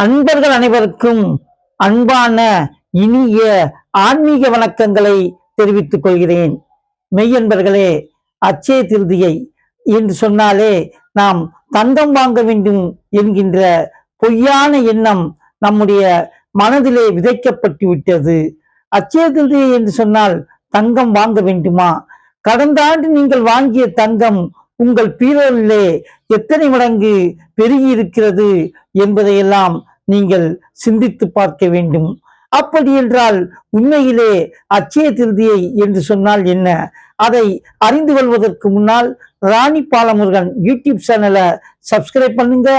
அன்பர்கள் அனைவருக்கும் அன்பான இனிய ஆன்மீக வணக்கங்களை தெரிவித்துக் கொள்கிறேன். மெய்யன்பர்களே அச்சய திருதியை என்று சொன்னாலே நாம் தங்கம் வாங்க வேண்டும் என்கின்ற பொய்யான எண்ணம் நம்முடைய மனதிலே விதைக்கப்பட்டு விட்டது. அச்சய திருதியை என்று சொன்னால் தங்கம் வாங்க வேண்டுமா? கடந்த ஆண்டு நீங்கள் வாங்கிய தங்கம் உங்கள் பீரோலிலே எத்தனை மடங்கு பெருகி இருக்கிறது என்பதையெல்லாம் நீங்கள் சிந்தித்து பார்க்க வேண்டும். அப்படி என்றால் உண்மையிலே அச்சய திருதியை என்று சொன்னால் என்ன? அதை அறிந்து கொள்வதற்கு முன்னால் ராணி பாலமுருகன் யூடியூப் சேனலை சப்ஸ்கிரைப் பண்ணுங்க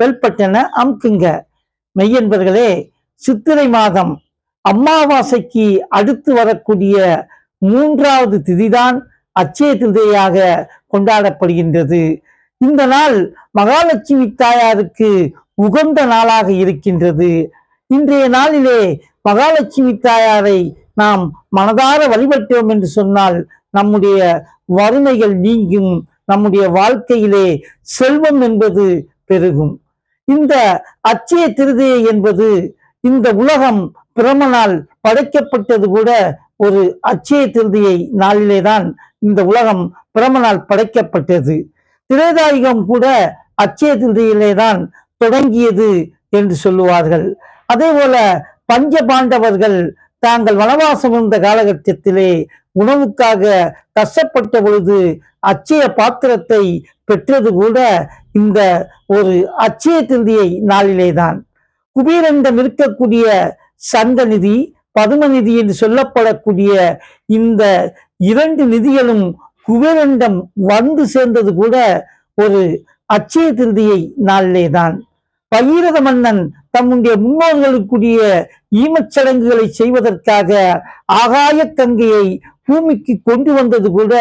பெல் பட்டனை அமுக்குங்க. மெய்யன்பர்களே சித்திரை மாதம் அமாவாசைக்கு அடுத்து வரக்கூடிய மூன்றாவது திதிதான் அச்சய திருதியாக கொண்டாடப்படுகின்றது. இந்த நாள் மகாலட்சுமி தாயாருக்கு உகந்த நாளாக இருக்கின்றது. இன்றைய நாளிலே மகாலட்சுமி தாயாரை நாம் மனதார வழிபட்டோம் என்று சொன்னால் நம்முடைய வறுமைகள் நீங்கும் நம்முடைய வாழ்க்கையிலே செல்வம் என்பது பெருகும். இந்த அச்சய திருதியை என்பது இந்த உலகம் பிரமனால் படைக்கப்பட்டது கூட ஒரு அச்சய திருதியை நாளிலே தான் இந்த உலகம் பிரமனால் படைக்கப்பட்டது. திரேதாயுகம் கூட அச்சய திருதியிலே தான் தொடங்கியது என்று சொல்லுவார்கள். அதே போல பஞ்ச பாண்டவர்கள் தாங்கள் வனவாசம் இருந்த காலகட்டத்திலே உணவுக்காக கஷ்டப்பட்ட பொழுது அச்சய பாத்திரத்தை பெற்றது கூட இந்த ஒரு அச்சய திந்தியை நாளிலேதான். குபீரனிடம் இருக்கக்கூடிய சங்க நிதி பதும நிதி என்று சொல்லப்படக்கூடிய இந்த இரண்டு நிதிகளும் குபேரனிடம் வந்து சேர்ந்தது கூட ஒரு அச்சய திருதியை நாளிலே தான் பகீரத மன்னன் தம்முடைய முன்னோர்களுக்குரிய ஈமச்சடங்குகளை செய்வதற்காக ஆகாய கங்கையை பூமிக்கு கொண்டு வந்தது கூட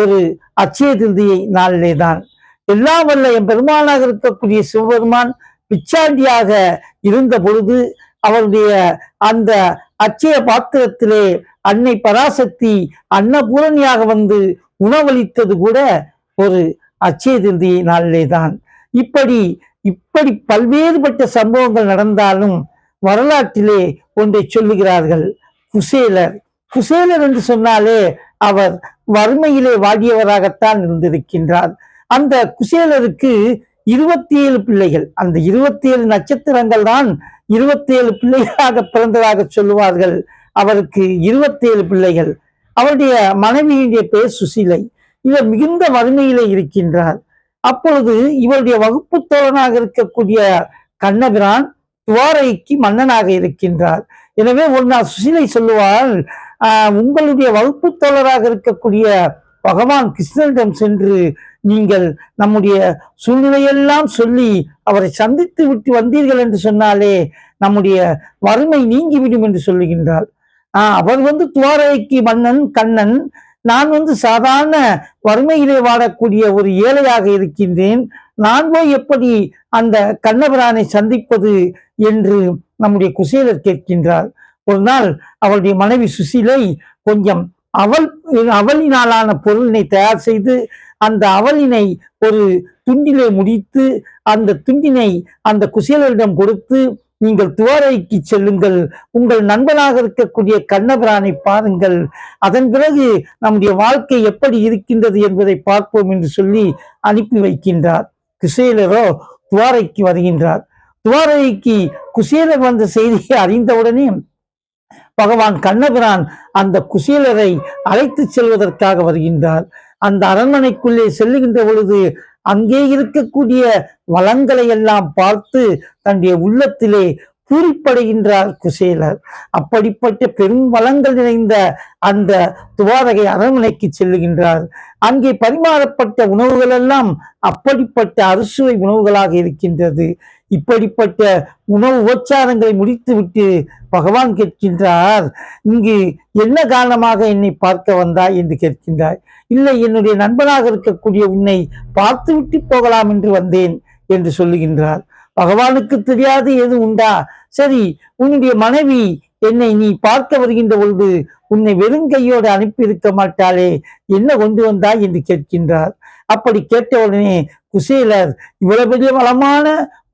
ஒரு அச்சய திருதியை நாளிலே தான். எல்லாம் வல்ல என் பெருமானாக இருக்கக்கூடிய சிவபெருமான் பிச்சாண்டியாக இருந்த பொழுது அவருடைய அந்த அச்சய பாத்திரத்திலே அன்னை பராசக்தி அன்னபூரணியாக வந்து உணவளித்தது கூட ஒரு அச்சய திருதியை நாளிலே தான். இப்படி இப்படி பல்வேறுபட்ட சம்பவங்கள் நடந்தாலும் வரலாற்றிலே ஒன்றை சொல்லுகிறார்கள். குசேலர். குசேலர் என்று சொன்னாலே அவர் வறுமையிலே வாடியவராகத்தான் இருந்திருக்கின்றார். அந்த குசேலருக்கு இருபத்தி ஏழு பிள்ளைகள். அந்த இருபத்தி ஏழு நட்சத்திரங்கள் தான் இருபத்தி ஏழு பிள்ளைகளாக பிறந்ததாக சொல்லுவார்கள். அவருக்கு இருபத்தி ஏழு பிள்ளைகள். அவருடைய மனைவியுடைய பெயர் சுசீலை. இவர் மிகுந்த வறுமையிலே இருக்கின்றார். அப்பொழுது இவருடைய வகுப்பு தோழனாக இருக்கக்கூடிய கண்ணபிரான் துவாரைக்கு மன்னனாக இருக்கின்றார். எனவே ஒரு நாள் சுசீலை சொல்லுவாள் உங்களுடைய வகுப்பு தோழராக இருக்கக்கூடிய பகவான் கிருஷ்ணனிடம் சென்று நீங்கள் நம்முடைய சூழ்நிலையெல்லாம் சொல்லி அவரை சந்தித்து விட்டு வந்தீர்கள் என்று சொன்னாலே நம்முடைய வறுமை நீங்கிவிடும் என்று சொல்லுகின்றார். ஆஹ் அவர் வந்து துவாரைக்கு மன்னன் கண்ணன் நான் வந்து சாதாரண வறுமையிலே வாழக்கூடிய ஒரு ஏழையாக இருக்கின்றேன். நான் போய் எப்படி அந்த கண்ணபிரானை சந்திப்பது என்று நம்முடைய குசேலர் கேட்கின்றார். ஒரு நாள் அவளுடைய மனைவி சுசீலை கொஞ்சம் அவல் அவலினாலான பொருளினை தயார் செய்து அந்த அவலினை ஒரு துண்டிலே முடித்து அந்த துண்டினை அந்த குசேலரிடம் கொடுத்து நீங்கள் துவாரைக்கு செல்லுங்கள். உங்கள் நண்பனாக இருக்கக்கூடிய கண்ணபிரானை பாருங்கள். அதன் பிறகு நம்முடைய வாழ்க்கை எப்படி இருக்கின்றது என்பதை பார்ப்போம் என்று சொல்லி அனுப்பி வைக்கின்றார். குசேலரோ துவாரைக்கு வருகின்றார். துவாரைக்கு குசேலர் வந்த செய்தியை அறிந்தவுடனே பகவான் கண்ணபிரான் அந்த குசேலரை அழைத்து செல்வதற்காக வருகின்றார். அந்த அரண்மனைக்குள்ளே செல்லுகின்ற பொழுது அங்கே இருக்கக்கூடிய வளங்களை எல்லாம் பார்த்து தன்னுடைய உள்ளத்திலே பூரிப்படைகின்றார் குசேலர். அப்படிப்பட்ட பெரும் வளங்கள் நிறைந்த அந்த துவாரகை அரண்மனைக்கு செல்லுகின்றார். அங்கே பரிமாறப்பட்ட உணவுகள் எல்லாம் அப்படிப்பட்ட அறுசுவை உணவுகளாக இருக்கின்றது. இப்படிப்பட்ட உணவு உபச்சாரங்களை முடித்துவிட்டு பகவான் கேட்கின்றார் இங்கு என்ன காரணமாக என்னை பார்க்க வந்தாய் என்று கேட்கின்றாய். இல்லை என்னுடைய நண்பனாக இருக்கக்கூடிய உன்னை பார்த்துவிட்டு போகலாம் என்று வந்தேன் என்று சொல்லுகின்றார். பகவானுக்கு தெரியாது எது உண்டா? சரி உன்னுடைய மனைவி என்னை நீ பார்க்க வருகின்ற பொழுது உன்னை வெறுங்கையோடு அனுப்பி இருக்க மாட்டாளே என்ன கொண்டு வந்தாய் என்று கேட்கின்றார். அப்படி கேட்ட உடனே குசேலர் இவ்வளவு பெரிய வளமான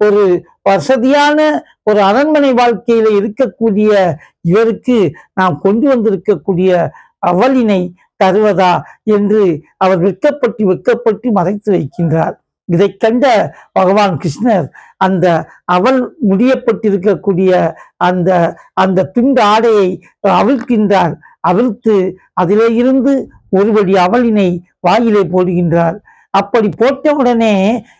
ஒரு வசதியான ஒரு அரண்மனை வாழ்க்கையில இருக்கக்கூடிய இவருக்கு நாம் கொண்டு வந்திருக்கக்கூடிய அவலினை தருவதா என்று அவர் வெட்கப்பட்டு வெட்கப்பட்டு மறைத்து வைக்கின்றார். இதைக் கண்ட பகவான் கிருஷ்ணர் அந்த அவள் முடியப்பட்டிருக்கக்கூடிய அந்த அந்த துண்டு ஆடையை அவிழ்க்கின்றார். அவிழ்த்து அதிலே இருந்து ஒருபடி அவளினை வாயிலே போடுகின்றார். அப்படி போட்டவுடனே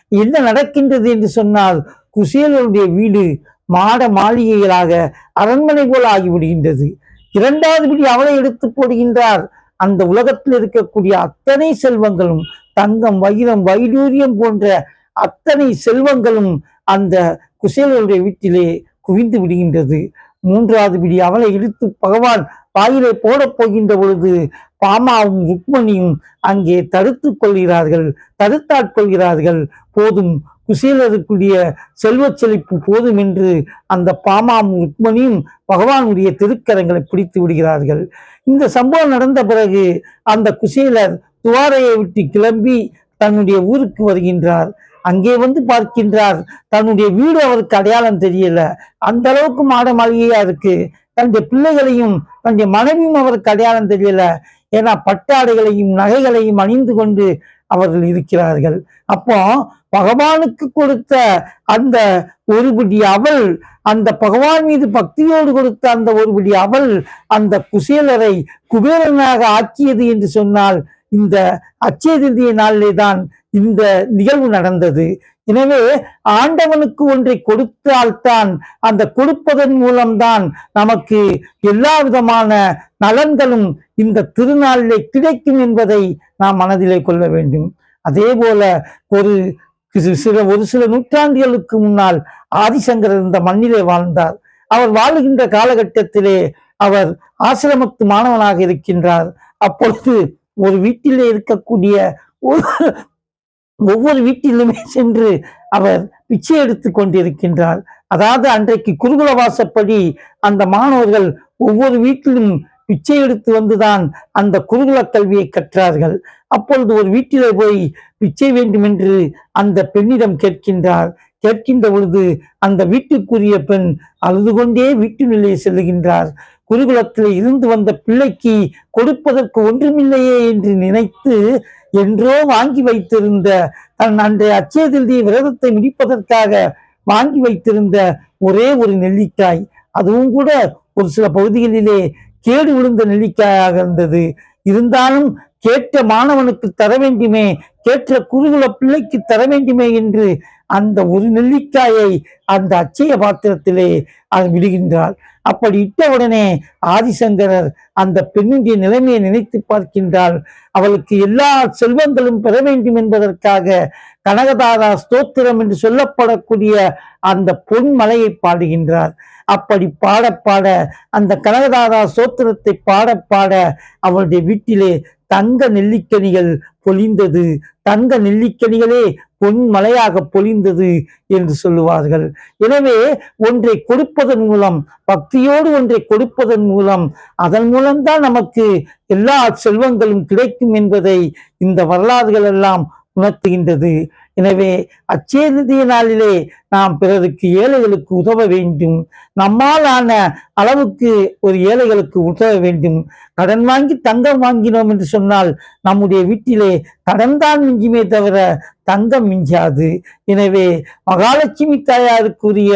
என்ன நடக்கின்றது என்று சொன்னால் குசேலருடைய வீடு மாட மாளிகைகளாக அரண்மனை போல ஆகிவிடுகின்றது. இரண்டாவது படி அவளை எடுத்து போடுகின்றார். அந்த உலகத்தில் இருக்கக்கூடிய அத்தனை செல்வங்களும் தங்கம் வைரம் வைடூரியம் போன்ற அத்தனை செல்வங்களும் அந்த குசேலருடைய வீட்டிலே குவிந்து விடுகின்றது. மூன்றாவது பிடி அவளை இழுத்து பகவான் வாயிலை போடப் போகின்ற பொழுது பாமாவும் ருக்மணியும் அங்கே தடுத்துக் கொள்கிறார்கள் தடுத்தாட்கொள்கிறார்கள். போதும் குசேலருக்குரிய செல்வச் செழிப்பு போதும் என்று அந்த பாமாவும் ருக்மணியும் பகவானுடைய திருக்கரங்களை பிடித்து விடுகிறார்கள். இந்த சம்பவம் நடந்த பிறகு அந்த குசேலர் துவாரையை விட்டு கிளம்பி தன்னுடைய ஊருக்கு வருகின்றார். அங்கே வந்து பார்க்கின்றார். தன்னுடைய வீடு அவருக்கு அடையாளம் தெரியல. அந்த அளவுக்கு மாட மாளிகையா இருக்கு. தன்னுடைய பிள்ளைகளையும் தன்னுடைய மனைவியும் அவருக்கு அடையாளம் தெரியல. ஏன்னா பட்டாடைகளையும் நகைகளையும் அணிந்து கொண்டு அவர்கள் இருக்கிறார்கள். அப்போ பகவானுக்கு கொடுத்த அந்த ஒருபடி அவள் அந்த பகவான் மீது பக்தியோடு கொடுத்த அந்த ஒருபடி அவள் அந்த குசேலரை குபேரனாக ஆக்கியது என்று சொன்னால் இந்த அச்சய திருதிய நாளிலே தான் இந்த நிகழ்வு நடந்தது. எனவே ஆண்டவனுக்கு ஒன்றை கொடுத்தால்தான் அந்த கொடுப்பதன் மூலம்தான் நமக்கு எல்லா விதமான நலன்களும் இந்த திருநாளிலே கிடைக்கும் என்பதை நாம் மனதிலே கொள்ள வேண்டும். அதே போல ஒரு சில ஒரு சில நூற்றாண்டுகளுக்கு முன்னால் ஆதிசங்கரர் இந்த மண்ணிலே வாழ்ந்தார். அவர் வாழுகின்ற காலகட்டத்திலே அவர் ஆசிரமத்து மாணவனாக இருக்கின்றார். அப்பொழுது ஒரு வீட்டிலே இருக்கக்கூடிய ஒரு- ஒவ்வொரு வீட்டிலுமே சென்று அவர் பிச்சை எடுத்து கொண்டிருக்கின்றார். அதாவது அன்றைக்கு குருகுல வாசப்படி அந்த மாணவர்கள் ஒவ்வொரு வீட்டிலும் பிச்சை எடுத்து வந்துதான் அந்த குருகுல கல்வியை கற்றார்கள். அப்பொழுது ஒரு வீட்டிலே போய் பிச்சை வேண்டும் என்று அந்த பெண்ணிடம் கேட்கின்றார். கேட்கின்ற பொழுது அந்த வீட்டுக்குரிய பெண் அழுது கொண்டே வீட்டு நிலையை செல்லுகின்றார். குருகுலத்தில் இருந்து வந்த பிள்ளைக்கு கொடுப்பதற்கு ஒன்றுமில்லையே என்று நினைத்து என்றோ வாங்கி வைத்திருந்த தன் அன்றைய அச்சய விரதத்தை முடிப்பதற்காக வாங்கி வைத்திருந்த ஒரே ஒரு நெல்லிக்காய். அதுவும் கூட ஒரு சில பகுதிகளிலே கேடு விழுந்த நெல்லிக்காயாக இருந்தது. இருந்தாலும் கேட்ட மாணவனுக்கு தர வேண்டுமே கேட்ட குருகுல பிள்ளைக்கு தர வேண்டுமே என்று அந்த ஒரு நெல்லிக்காயை அந்த அச்சய பாத்திரத்திலே அது விடுகின்றாள். அப்படி இட்டவுடனே ஆதிசங்கரர் அந்த பெண்ணுடைய நிலைமையை நினைத்து பார்க்கின்றால் அவளுக்கு எல்லா செல்வங்களும் பெற வேண்டும் என்பதற்காக கனகதாரா ஸ்தோத்திரம் என்று சொல்லப்படக்கூடிய அந்த பொன்மலையை பாடுகின்றார். அப்படி பாட பாட அந்த கனகதாரா ஸ்தோத்திரத்தை பாட பாட அவளுடைய வீட்டிலே தங்க நெல்லிக்கனிகள் பொழிந்தது தங்க நெல்லிக்கனிகளே பொன்மலையாக பொழிந்தது என்று சொல்லுவார்கள். எனவே ஒன்றை கொடுப்பதன் மூலம் பக்தியோடு ஒன்றை கொடுப்பதன் மூலம் அதன் மூலம்தான் நமக்கு எல்லா செல்வங்களும் கிடைக்கும் என்பதை இந்த வரலாறுகள் எல்லாம் உணர்த்துகின்றது. எனவே அச்சேதிய நாளிலே நாம் பிறருக்கு ஏழைகளுக்கு உதவ வேண்டும். நம்மால் ஆன அளவுக்கு ஒரு ஏழைகளுக்கு உதவ வேண்டும். கடன் வாங்கி தங்கம் வாங்கினோம் என்று சொன்னால் நம்முடைய வீட்டிலே கடன் தான் மிஞ்சுமே தவிர தங்கம் மிஞ்சாது. எனவே மகாலட்சுமி தாயாருக்குரிய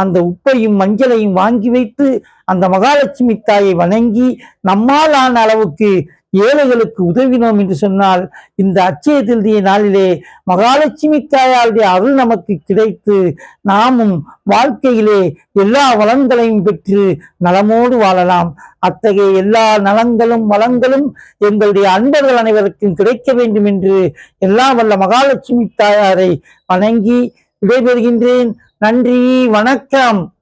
அந்த உப்பையும் மஞ்சளையும் வாங்கி வைத்து அந்த மகாலட்சுமி தாயை வணங்கி நம்மால் ஆன அளவுக்கு ஏழைகளுக்கு உதவினோம் என்று சொன்னால் இந்த அச்சய திருதிய நாளிலே மகாலட்சுமி தாயாருடைய அருள் நமக்கு கிடைத்து நாமும் வாழ்க்கையிலே எல்லா வளங்களையும் பெற்று நலமோடு வாழலாம். அத்தகைய எல்லா நலங்களும் வளங்களும் எங்களுடைய அன்பர்கள் அனைவருக்கும் கிடைக்க வேண்டும் என்று எல்லாம் வல்ல மகாலட்சுமி தாயாரை வணங்கி விடைபெறுகின்றேன். நன்றி வணக்கம்.